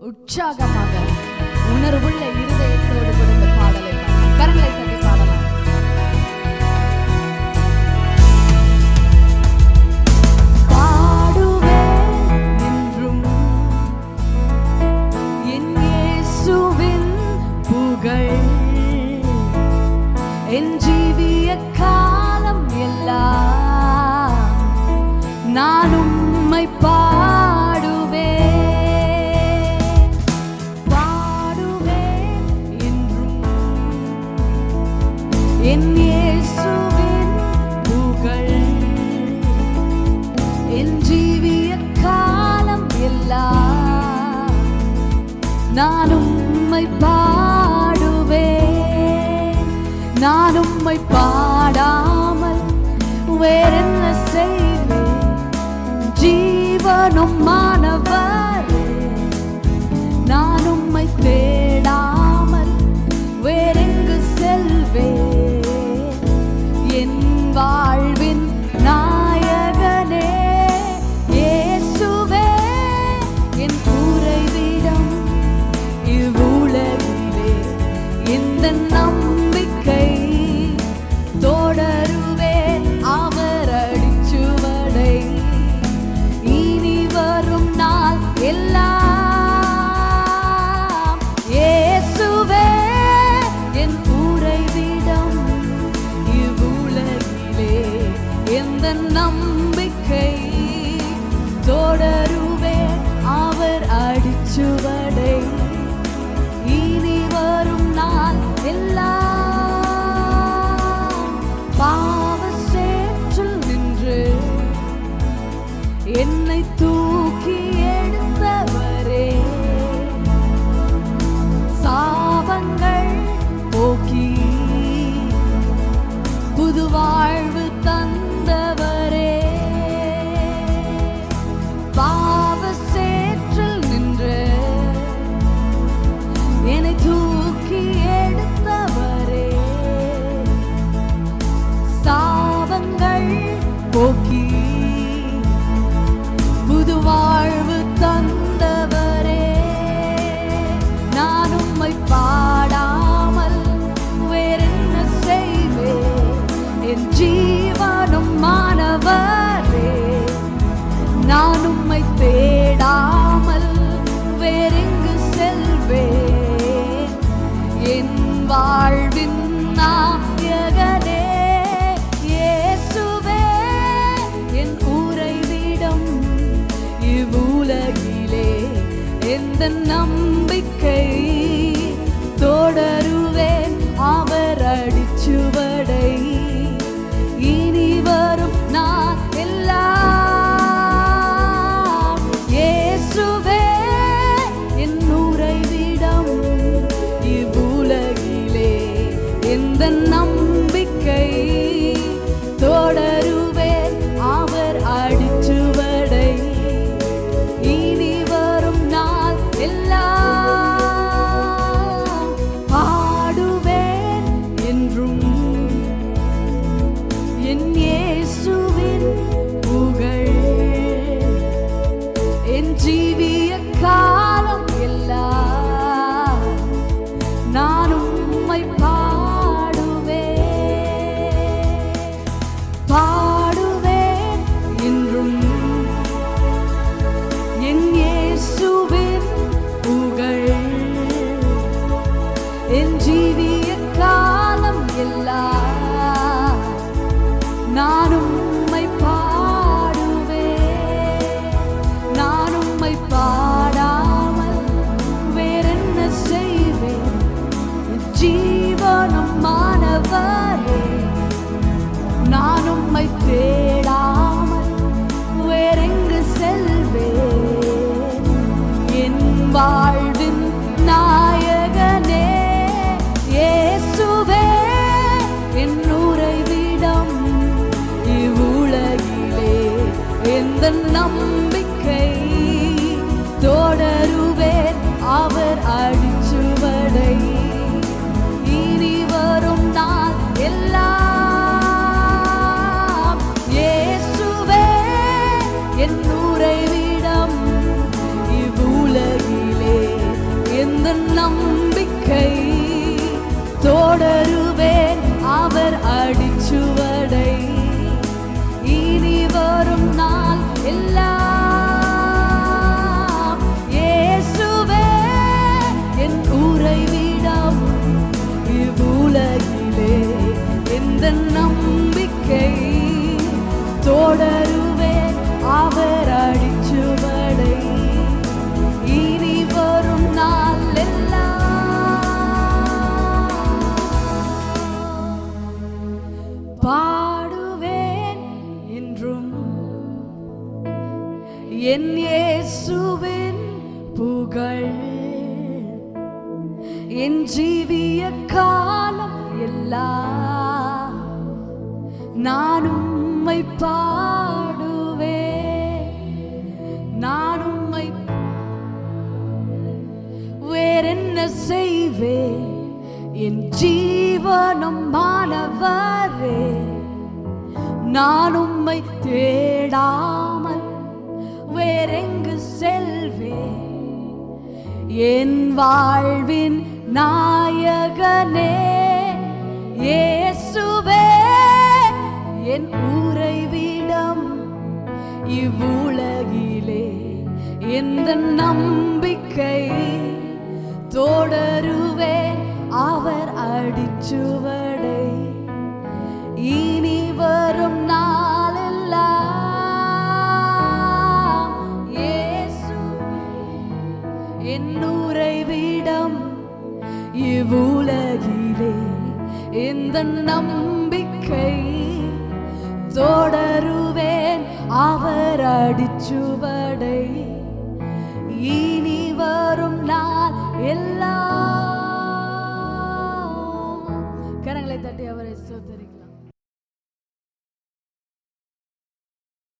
உற்சாகமாக உணர்வுள்ள இருதயத்தோடு கொடுத்த பாடலை கரங்களை தட்டி பாடலாம். என் ஜீவிய காலம் எல்லாம் நான் உம்மை பா நான் உம்மை பாடுவே. நான் உம்மை பாடாமல் வேற bar. in GV, a column you love. love. என் இயேசுவின் புகழ். என் ஜீவிய காலம் எல்லாம் நான் உம்மை பாடுவேன் நான் உம்மை வேறென்ன செய்வேன் என் ஜீவனம் மாணவரே. நான் உம்மை தேடாமல் வேறெங்கு செல்வேன் என் வாழ்வின் நாயகனே இயேசுவே என் உறைவிடம் இவ்வுலகிலே எந்த நம்பிக்கை தொடருவேன் அவர் அடிச்சுவர். என்னுரை விடம் இவ்வுலகிலே இந்த நம்பிக்கை தொடருவேன். அவர் அடிச்சுவடை